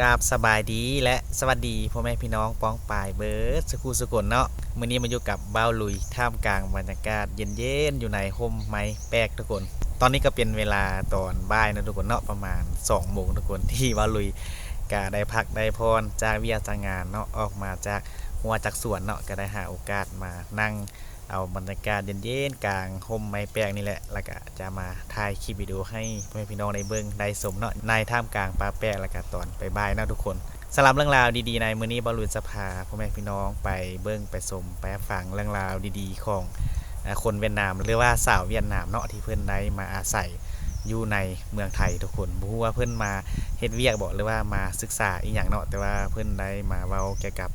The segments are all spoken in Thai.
กราบสบายดีและสวัสดีพ่อแม่พี่น้องป้องปายเบิร์ดสกูสกุลเนาะมื้อนี้มาอยู่กับบ้าวลุยท่ามกลางบรรยากาศเย็นๆอยู่ในห่มไม้แปกทุกคน ตอนนี้ก็เป็นเวลาตอนบ่ายนะทุกคนเนาะประมาณ2โมงทุกคนที่บ้าวลุยก็ได้พักได้พรจากเวียจากงานเนาะออกมาจากหัวจากสวนเนาะก็ได้หาโอกาสมานั่ง เอาบรรยากาศเย็นๆกลางห่มไม้แปลกนี่แหละ แล้วก็จะมาถ่ายคลิปวิดีโอให้พ่อแม่พี่น้องได้เบิ่งได้สมเนาะในท่ามกลางป่าแปลกแล้วก็ตอนไปบายนาะทุกคนสำหรับเรื่องราวดีๆ ในมื้อนี้บอลลูนสภาพ่อแม่พี่น้องไปเบิ่งไปสมไปฟังเรื่องราวดีๆ ของคนเวียดนามหรือว่าสาวเวียดนามเนาะที่เพิ่อนได้มาอาศัยอยู่ในเมืองไทยทุกคนบู้ว่าเพิ่อนมาเฮ็ดเวียกบ่หรือว่ามาศึกษาอีหยังเนาะแต่ว่าเพิ่อนได้มาเว้าเกี่ยวกับ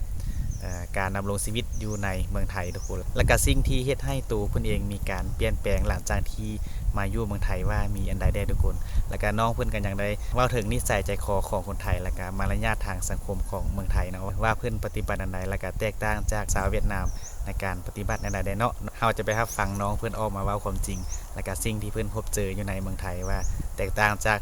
การดำรงชีวิตอยู่ในเมืองไทยทุกคนและก็สิ่งที่เฮ็ดให้ตัวเพิ่นเองมีการเปลี่ยนแปลงหลังจากที่มาอยู่เมืองไทยว่ามีอันใดได้ทุกคน แล้วก็น้องเพิ่นกันอยังได้เว่าถึงนิสัยใจคอของคนไทย และก็มารยาททางสังคมของเมืองไทยเนาะว่าเพิ่นปฏิบัติอันใดและก็แตกต่างจากสาวเวียดนามในการปฏิบัติอันใดได้เนาะเฮาจะไปรับฟังน้องเพิ่นออกมาเว้าความจริง และก็สิ่งที่เพิ่นพบเจออยู่ในเมืองไทยว่าแตกต่างจาก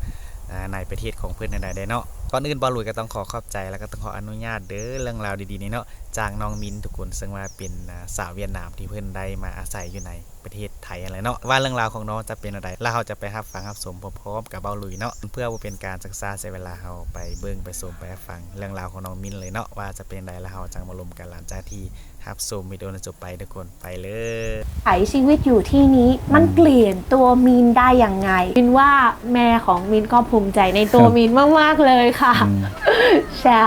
ในประเทศของเพื่อนใดได้เนาะ ก่อนอื่นบอลลุยก็ต้องขอขอบใจแล้วก็ต้องขออนุญาตเด้อเรื่องราวดีๆนี้เนาะจากน้องมินทุกคนซึ่งว่าเป็นสาวเวียดนามที่เพื่อนได้มาอาศัยอยู่ในประเทศไทยอะไรเนาะว่าเรื่องราวของน้องจะเป็นอะไรแล้วเราจะไปรับฟังรับสมพร้อมๆกับบอลลุยเนาะเพื่อเป็นการศึกษาเสียเวลาเราไปเบิ่งไปสมไปฟังเรื่องราวของน้องมินเลยเนาะว่าจะเป็นใดแล้วเราจังมาลมกันหลังจากที่รับชมวิดีโอจนจบไปทุกคนไปเลยใช้ชีวิตอยู่ที่นี้มันเปลี่ยนตัวมีนได้อย่างไงมินว่าแม่ของมินก็ภูมิใจในตัวมินมาก ๆ เลยค่ะ ใช่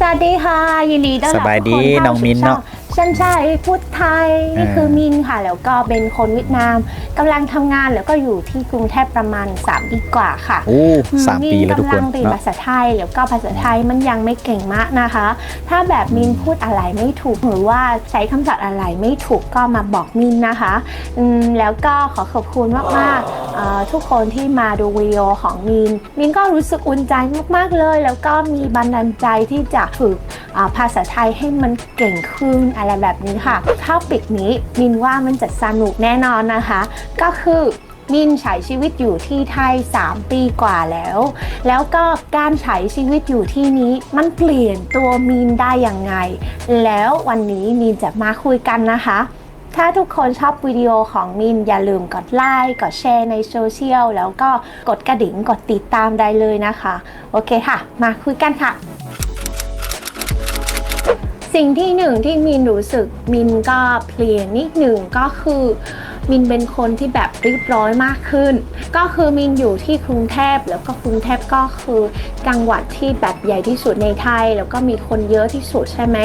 สวัสดีค่ะ ยินดีต้อนรับสบายดีทุกคน้องมิ้นเนอะ ฉันใช่พูดไทยนี่อ่าคือมินค่ะ แล้วก็เป็นคนเวียดนามกำลังทำงานแล้วก็อยู่ที่กรุงเทพประมาณ 3 ปีกว่าค่ะโอ้สามปีแล้วทุกคนมินกำลังเรียนเนาะภาษาไทย แล้วก็ภาษาไทยมันยังไม่เก่งมากนะคะ ถ้าแบบมินพูดอะไรไม่ถูกหรือว่าใช้คำศัพท์อะไรไม่ถูกก็มาบอกมินนะคะอืมแล้วก็ขอขอบคุณมากๆเอ่อทุกคนที่มาดูวิดีโอของมิน มินก็รู้สึกอุ่นใจมาก ๆ เลย แล้วก็มีบันดาลใจที่จะฝึกอ่าภาษาไทยให้มันเก่งขึ้นอะไรแบบนี้ค่ะถ้าปิดนี้มินว่ามันจะสนุกแน่นอนนะคะ ก็คือมินใช้ชีวิตอยู่ที่ไทย 3 ปีกว่าแล้ว แล้วก็การใช้ชีวิตอยู่ที่นี้มันเปลี่ยนตัวมินได้ยังไง แล้ววันนี้มินจะมาคุยกันนะคะ ถ้าทุกคนชอบวิดีโอของมิน อย่าลืมกดไลค์กดแชร์ในโซเชียลแล้วก็กดกระดิ่งกดติดตามได้เลยนะคะ โอเคค่ะ มาคุยกันค่ะ สิ่งที่หนึ่งที่มินรู้สึกมินก็เปลี่ยนนิดหนึ่งก็คือ มินเป็นคนที่แบบเรียบร้อยมากขึ้น ก็คือมินอยู่ที่กรุงเทพแล้วก็กรุงเทพก็คือจังหวัดที่แบบใหญ่ที่สุดในไทย แล้วก็มีคนเยอะที่สุดใช่ไหม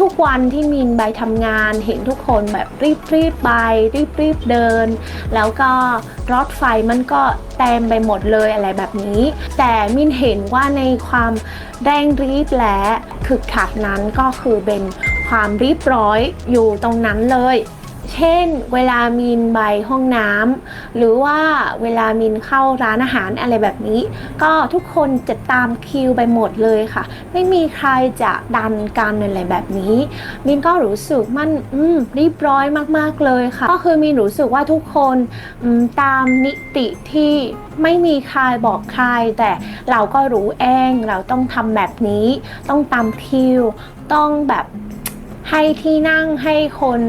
ทุกวันที่มินไปทำงานเห็นทุกคนแบบรีบรีบๆไปรีบรีบๆเดิน แล้วก็รถไฟมันก็เต็มไปหมดเลยอะไรแบบนี้ แต่มินเห็นว่าในความแรงรีบและคึกคักนั้นก็คือเป็นความเรียบร้อยอยู่ตรงนั้นเลย เช่น เวลามินไปห้องน้ำหรือว่าเวลามินเข้าร้านอาหารอะไรแบบนี้ ก็ทุกคนจะตามคิวไปหมดเลยค่ะ ไม่มีใครจะดันกันอะไรแบบนี้มินก็รู้สึกมันอืมรีบร้อยมากๆเลยค่ะ ก็คือมินรู้สึกว่าทุกคนตามนิติที่ไม่มีใครบอกใคร แต่เราก็รู้เองเราต้องทำแบบนี้ ต้องตามคิว ต้องแบบ ให้ที่นั่งให้คน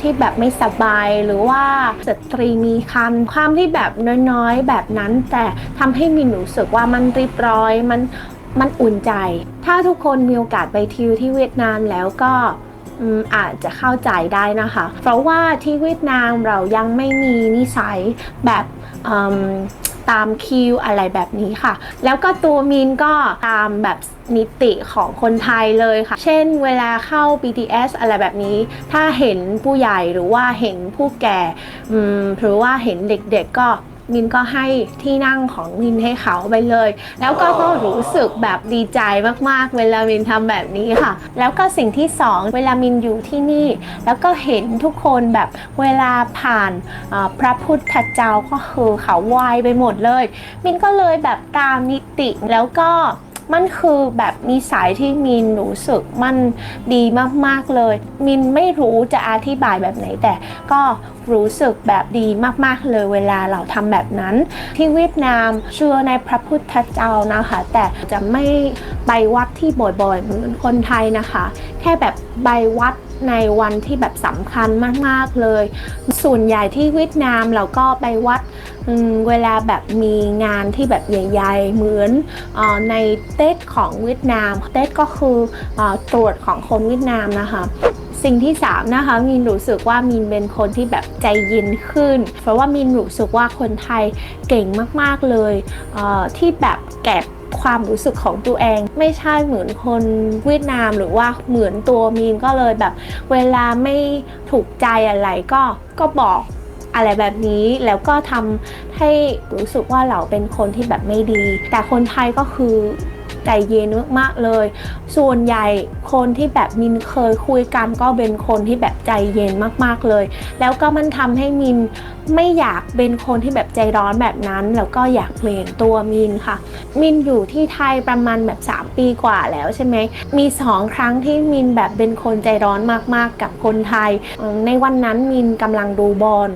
ที่แบบไม่สบายหรือว่าสตรีมีคันความที่แบบน้อยๆ แบบนั้นแต่ทำให้มินรู้สึกว่ามันเรียบร้อยมันมันอุ่นใจ ถ้าทุกคนมีโอกาสไปทิวที่เวียดนามแล้วก็อาจจะเข้าใจได้นะคะ เพราะว่าที่เวียดนามเรายังไม่มีนิสัยแบบ ตามคิวอะไรแบบนี้ค่ะ แล้วก็ตัวมินก็ตามแบบนิติของคนไทยเลยค่ะ เช่นเวลาเข้า BTS อะไรแบบนี้ ถ้าเห็นผู้ใหญ่หรือว่าเห็นผู้แก่หรือว่าเห็นเด็กๆก็ มินก็ให้ที่นั่งของมินให้เขาไปเลย แล้วก็ก็รู้สึกแบบดีใจมากๆ เวลามินทำแบบนี้ค่ะ แล้วก็สิ่งที่สองเวลามินอยู่ที่นี่ แล้วก็เห็นทุกคนแบบเวลาผ่านพระพุทธเจ้าก็คือเขาไหวไปหมดเลย มินก็เลยแบบตามนิติแล้วก็ มันคือแบบนิสัยที่มินรู้สึกมันดีมากๆเลย มินไม่รู้จะอธิบายแบบไหนแต่ก็รู้สึกแบบดีมากๆเลยเวลาเราทำแบบนั้น ที่เวียดนามเชื่อในพระพุทธเจ้านะคะ แต่จะไม่ไปวัดที่บ่อยๆเหมือนคนไทยนะคะ แค่แบบไปวัด ในวันที่แบบสำคัญมากๆเลย ส่วนใหญ่ที่เวียดนามเราก็ไปวัดเวลาแบบมีงานที่แบบใหญ่ๆ เหมือนอในเต็ดของเวียดนาม เต็ดก็คืออตรวจของคนเวียดนามนะคะสิ่งที่สามนะคะมินรู้สึกว่ามินเป็นคนที่แบบใจเย็นขึ้น เพราะว่ามินรู้สึกว่าคนไทยเก่งมากๆเลยเที่แบบแกบ ความรู้สึกของตัวเอง ไม่ใช่เหมือนคนเวียดนามหรือว่าเหมือนตัวมีนก็เลยแบบ เวลาไม่ถูกใจอะไรก็ก็บอกอะไรแบบนี้แล้วก็ทำให้รู้สึกว่าเราเป็นคนที่แบบไม่ดี แต่คนไทยก็คือ ใจเย็นมากๆเลย ส่วนใหญ่คนที่แบบมินเคยคุยกันก็เป็นคนที่แบบใจเย็นมากๆเลย แล้วก็มันทำให้มินไม่อยากเป็นคนที่แบบใจร้อนแบบนั้น แล้วก็อยากเปลี่ยนตัวมินค่ะ มินอยู่ที่ไทยประมาณแบบ 3 ปีกว่าแล้วใช่ไหมมีสองครั้งที่มินแบบเป็นคนใจร้อนมากๆกับคนไทย ในวันนั้นมินกำลังดูบอล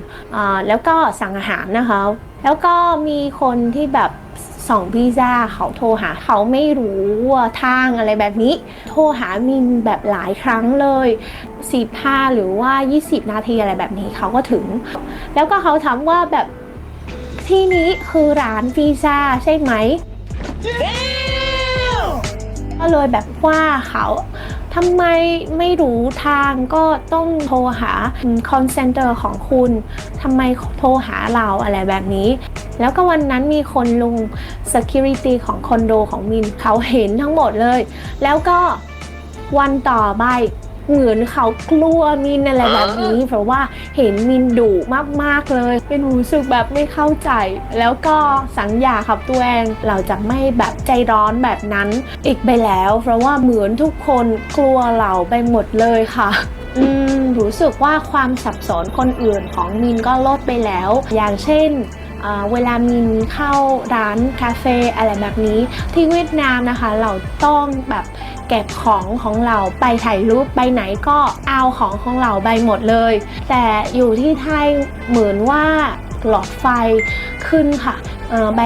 แล้วก็สั่งอาหารนะคะ แล้วก็มีคนที่แบบ ส่องพิซซ่าเขาโทรหาเขาไม่รู้ว่าทางอะไรแบบนี้ โทรหามินแบบหลายครั้งเลย 15 หรือว่า 20 นาทีอะไรแบบนี้เขาก็ถึง แล้วก็เขาถามว่าแบบที่นี้คือร้านพิซซ่าใช่ไหมก็เลยแบบว่าเขา ทำไมไม่รู้ทางก็ต้องโทรหาคอนเซนเตอร์ของคุณทำไมโทรหาเราอะไรแบบนี้ แล้วก็วันนั้นมีคนลุง security ของคอนโดของมินเขาเห็นทั้งหมดเลย แล้วก็วันต่อไป เหมือนเขากลัวมินอะไรแบบนี้เพราะว่าเห็นมินดุมากๆเลย เป็นรู้สึกแบบไม่เข้าใจ แล้วก็สัญญากับตัวเองเราจะไม่แบบใจร้อนแบบนั้นอีกไปแล้ว เพราะว่าเหมือนทุกคนกลัวเราไปหมดเลยค่ะอืมรู้สึกว่าความสับสนคนอื่นของมินก็ลดไปแล้ว อย่างเช่น เวลามินเข้าร้านคาเฟ่อะไรแบบนี้ ที่เวียดนามนะคะ เราต้องแบบเก็บของของเราไปถ่ายรูปไปไหนก็เอาของของเราไปหมดเลย แต่อยู่ที่ไทยเหมือนว่าหลอดไฟขึ้นค่ะไป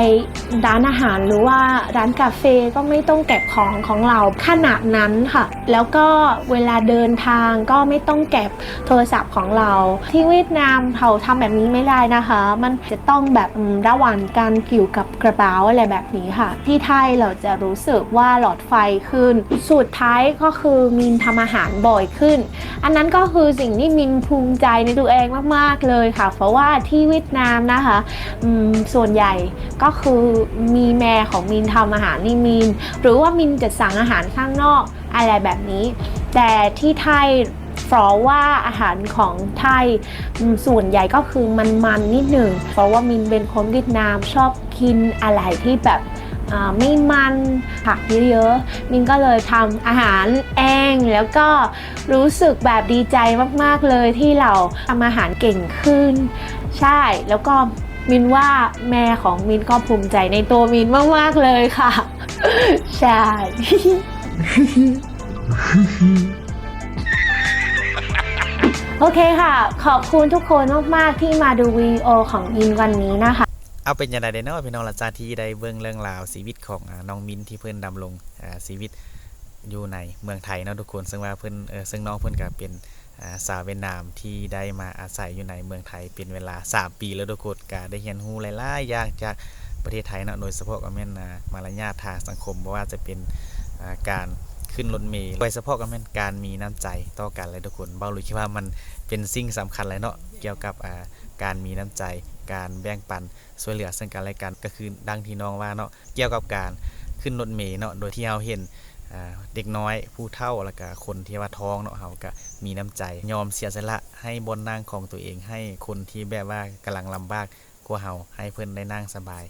ร้านอาหารหรือว่าร้านกาเฟก็ไม่ต้องเก็บของของเราขนาดนั้นค่ะ แล้วก็เวลาเดินทางก็ไม่ต้องเก็บโทรศัพท์ของเรา ที่เวียดนามเขาทำแบบนี้ไม่ได้นะคะ มันจะต้องแบบระหว่างการเกี่ยวกับกระเป๋าอะไรแบบนี้ค่ะ ที่ไทยเราจะรู้สึกว่าหลอดไฟขึ้น สุดท้ายก็คือมินทำอาหารบ่อยขึ้น อันนั้นก็คือสิ่งที่มินภูมิใจในตัวเองมากๆเลยค่ะ เพราะว่าที่เวียดนามนะคะส่วนใหญ่ก็คือมีแม่ของมินทำอาหารนี่มิน หรือว่ามินจะสั่งอาหารข้างนอกอะไรแบบนี้ แต่ที่ไทยเพราะว่าอาหารของไทยส่วนใหญ่ก็คือมันมันนิดหนึ่ง เพราะว่ามินเป็นคนเวียดนามชอบกินอะไรที่แบบไม่มันผักเยอะๆมินก็เลยทำอาหารเองแล้วก็รู้สึกแบบดีใจมากๆเลยที่เราทำอาหารเก่งขึ้น ใช่แล้วก็ มินว่าแม่ของมินก็ภูมิใจในตัวมินมาก ๆ เลยค่ะ ใช่ โอเคค่ะ ขอบคุณทุกคนมาก ๆ ที่มาดูวีดีโอของมินวันนี้นะคะ เอาเป็นยังไงเด้เนาะพี่น้องหลังจากที่ได้เบิ่งเรื่องราวชีวิตของอ่าน้องมินที่เพิ่อนดำรงอ่าชีวิตอยู่ในเมืองไทยเนาะทุกคน ซึ่งว่าเพิ่นเออซึ่งน้องเพิ่อนก็เป็น สาวเวียดนามที่ได้มาอาศัยอยู่ในเมืองไทยเป็นเวลา 3 ปีแล้วทุกคนก็ได้เรียนรู้หลายๆอย่างจากประเทศไทยเนาะโดยเฉพาะก็แม่นอ่ามารยาททางสังคมว่าจะเป็นอาการขึ้นรถเมล์โดยเฉพาะก็แม่นการมีน้ำใจต่อกันเลยทุกคนเบ้ารู้คิดว่ามันเป็นสิ่งสำคัญเลยเนาะเกี่ยวกับการมีน้ำใจ การแบ่งปันช่วยเหลือซึ่งกันและกันก็คือดังที่น้องว่าเนาะเกี่ยวกับการขึ้นรถเมล์เนาะโดยที่เราเห็น เด็กน้อยผู้เฒ่าแล้วก็คนที่ว่าท้องเนาะเขาก็มีน้ำใจ ยอมเสียสละให้บนนั่งของตัวเองให้คนที่แบบว่ากำลังลำบากกว่าเฮาให้เพิ่นได้นั่งสบาย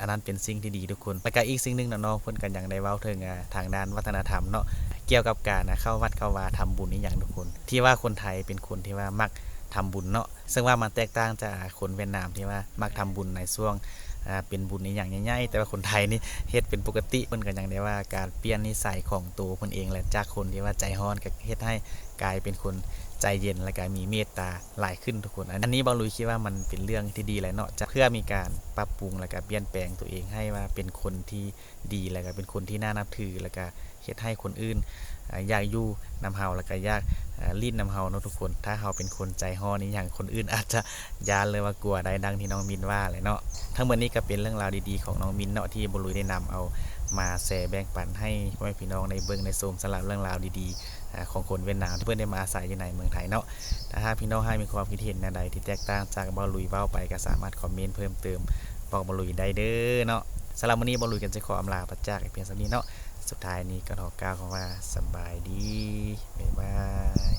อันนั้นเป็นสิ่งที่ดีทุกคนแล้วก็อีกสิ่งหนึงเนาะน้องเพิ่นก็ยังได้เว้าถึงทางด้านวัฒนธรรมเนาะเกี่ยวกับการนะเข้าวัดเข้าวาทำบุญนี่อย่างทุกคน ที่ว่าคนไทยเป็นคนที่ว่ามักทำบุญเนาะซึ่งว่ามันแตกต่างจากคนเวียดนามที่ว่ามักทำบุญในช่วง อ่าเป็นบุญในอย่างใหญ่ๆแต่ว่าคนไทยนี่เฮ็ดเป็นปกติเพิ่นก็ยังได้ว่าการเปลี่ยนนิสัยของตัวคนเองแหละจากคนที่ว่าใจฮ้อนก็เฮ็ดให้กลายเป็นคนใจเย็นและก็มีเมตตาหลายขึ้นทุกคน อันนี้บางลุยคิดว่ามันเป็นเรื่องที่ดีแหละเนาะจะเพื่อมีการปรับปรุงและก็เปลี่ยนแปลงตัวเองให้ว่าเป็นคนที่ดีแล้วก็เป็นคนที่น่านับถือแล้วก็ เฮ็ดให้คนอื่นอยากอยู่นำเฮาแล้วก็อยากอ่าลิ้นนำเฮาเนาะทุกคน ถ้าเฮาเป็นคนใจฮ้อนี่อย่างคนอื่นอาจจะยานเลยว่ากลัวได้ดังที่น้องมินว่าเลยเนาะทั้งหมดนี้ก็เป็นเรื่องราวดีๆของน้องมินเนาะที่บรุยได้นำเอามาแชร์แบ่งปันให้พ่อแม่พี่น้องในเบิ้งในโซมสำหรับเรื่องราวดีๆ ของคนเวียดนามที่เพื่อนได้มาอาศัยอยู่ในเมืองไทยเนาะถ้าหากพี่น้องให้มีความคิดเห็นใดที่แตกต่างจากบรุยเว้าไปก็สามารถคอมเมนต์เพิ่มเติมบอกบรุยได้เด้อเนาะสำหรับวันนี้บรุยกันจะขออำลาพระจากเพียงสำนี้เนาะ สุดท้ายนี้ก็ขอกล่าวคำว่าสบายดี บ๊ายบาย